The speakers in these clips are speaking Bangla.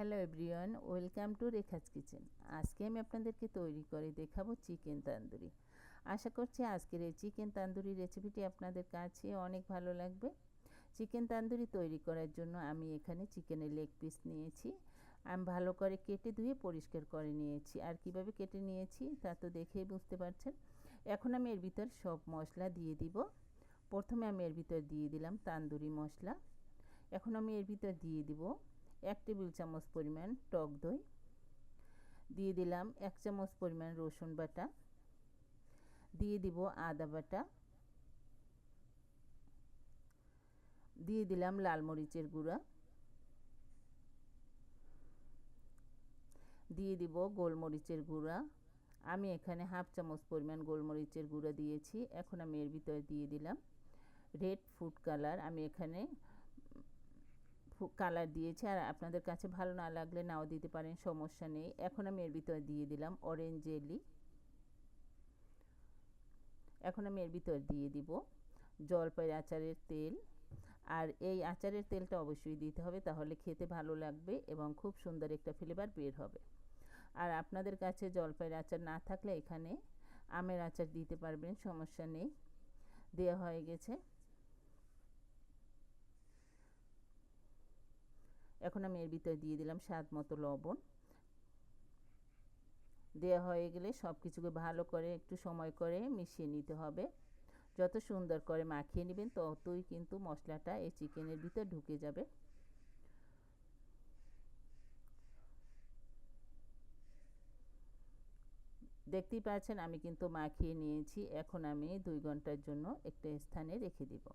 Hello everyone, welcome to Rekha's kitchen. আজকে আমি আপনাদেরকে তৈরি করে দেখাবো চিকেন তান্দুরি। আশা করছি আজকের এই চিকেন তান্দুরি রেসিপিটি আপনাদের কাছে অনেক ভালো লাগবে। চিকেন তান্দুরি তৈরি করার জন্য আমি এখানে চিকেনের লেগ পিস নিয়েছি। আমি ভালো করে কেটে ধুয়ে পরিষ্কার করে নিয়েছি। আর কীভাবে কেটে নিয়েছি তা তো দেখেই বুঝতে পারছেন। এখন আমি এর ভিতর সব মশলা দিয়ে দিব। প্রথমে আমি এর ভিতর দিয়ে দিলাম তান্দুরি মশলা। এখন আমি এর ভিতর দিয়ে দিব এক টেবিল চামচ পরিমাণ টক দই, দিয়ে দিলাম এক চামচ পরিমাণ রসুন বাটা, দিয়ে দিব আদা বাটা, দিয়ে দিলাম লাল মরিচের গুঁড়া, দিয়ে দিব গোলমরিচের গুঁড়া। আমি এখানে হাফ চামচ পরিমাণ গোলমরিচের গুঁড়া দিয়েছি, এখন আমি এর ভিতরে দিয়ে দিলাম রেড ফুড কালার। আমি এখানে কালার দিয়েছি আর আপনাদের কাছে ভালো না লাগলে নাও দিতে পারেন, সমস্যা নেই। এখন আমি এর ভিতরে দিয়ে দিলাম অরেঞ্জ জেলি এখন আমি এর ভিতর দিয়ে দিব জলপাইয়ের আচারের তেল। আর এই আচারের তেলটা অবশ্যই দিতে হবে, তাহলে খেতে ভালো লাগবে এবং খুব সুন্দর একটা ফ্লেভার বের হবে। আর আপনাদের কাছে জলপাইয়ের আচার না থাকলে এখানে আমের আচার দিতে পারবেন, সমস্যা নেই। দেওয়া হয়ে গেছে। এখন আমি এর ভিতরে দিয়ে দিলাম স্বাদ মতো লবণ। দেওয়া হয়ে গেলে সব কিছুকে ভালো করে একটু সময় করে মিশিয়ে নিতে হবে। যত সুন্দর করে মাখিয়ে নেবেন ততই কিন্তু মশলাটা এই চিকেনের ভিতর ঢুকে যাবে। দেখতেই পাচ্ছেন আমি কিন্তু মাখিয়ে নিয়েছি। এখন আমি দুই ঘণ্টার জন্য একটা স্থানে রেখে দিব।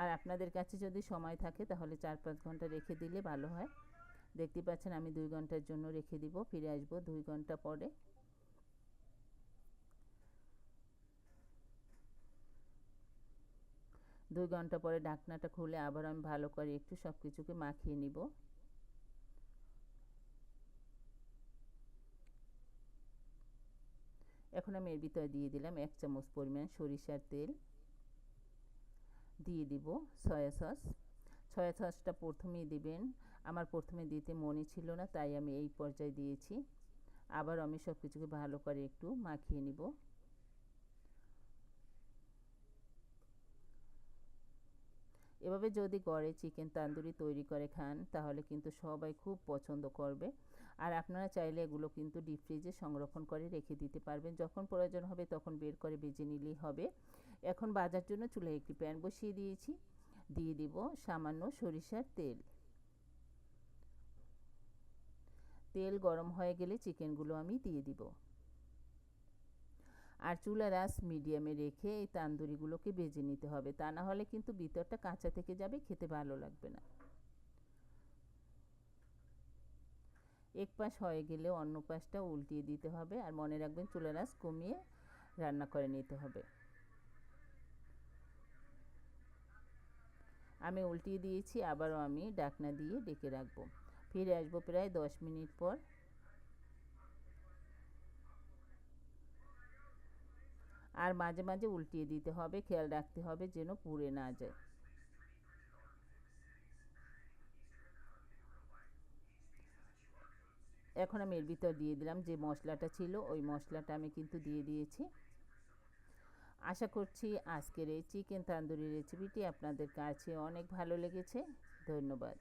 আর আপনাদের কাছে যদি সময় থাকে, তাহলে চার পাঁচ ঘণ্টা রেখে দিলে ভালো হয়। দেখতে পাচ্ছেন আমি দুই ঘণ্টার জন্য রেখে দিব, ফিরে আসব দুই ঘণ্টা পরে। দুই ঘণ্টা পরে ঢাকনাটা খুলে আবার আমি ভালো করে একটু সব কিছুকে মাখিয়ে নিব। এখন আমি এর ভিতরে দিয়ে দিলাম এক চামচ পরিমাণ সরিষার তেল। দিয়ে দিব সয়া সস সয়া সসটা প্রথমেই দিবেন। আমার প্রথমে দিতে মনে ছিল না, তাই আমি এই পর্যায়ে দিয়েছি। আবার আমি সব কিছুকে ভালো করে একটু মাখিয়ে নিব। এভাবে যদি গড়ে চিকেন তান্দুরি তৈরি করে খান, তাহলে কিন্তু সবাই খুব পছন্দ করবে। আর আপনারা চাইলে এগুলো কিন্তু ডিপ ফ্রিজে সংরক্ষণ করে রেখে দিতে পারবেন। যখন প্রয়োজন হবে তখন বের করে বেজে নিলেই হবে। এখন বাজার জন্য চুলায় একটি প্যান বসিয়ে দিয়েছি। দিয়ে দিব সামান্য সরিষার তেল। তেল গরম হয়ে গেলে চিকেনগুলো আমি দিয়ে দিব। আর চুলার আঁচ মিডিয়ামে রেখে এই তান্দুরিগুলোকে ভেজে নিতে হবে। তা না হলে কিন্তু ভিতরটা কাঁচা থেকে যাবে, খেতে ভালো লাগবে না। এক পাশ হয়ে গেলে অন্য পাশটা উল্টিয়ে দিতে হবে আর মনে রাখবেন চুলার আঁচ কমিয়ে রান্না করে নিতে হবে। আমি উল্টিয়ে দিয়েছি, আবারও আমি ডাকনা দিয়ে ডেকে রাখব। ফিরে আসব প্রায় দশ মিনিট পর। আর মাঝে মাঝে উল্টিয়ে দিতে হবে, খেয়াল রাখতে হবে যেন পুড়ে না যায়। এখন আমি এর ভিতর দিয়ে দিলাম যে মশলাটা ছিল, ওই মশলাটা আমি কিন্তু দিয়ে দিয়েছি। আশা করছি আজকের এই চিকেন তান্দুরি রেসিপিটি আপনাদের কাছে অনেক ভালো লেগেছে। ধন্যবাদ।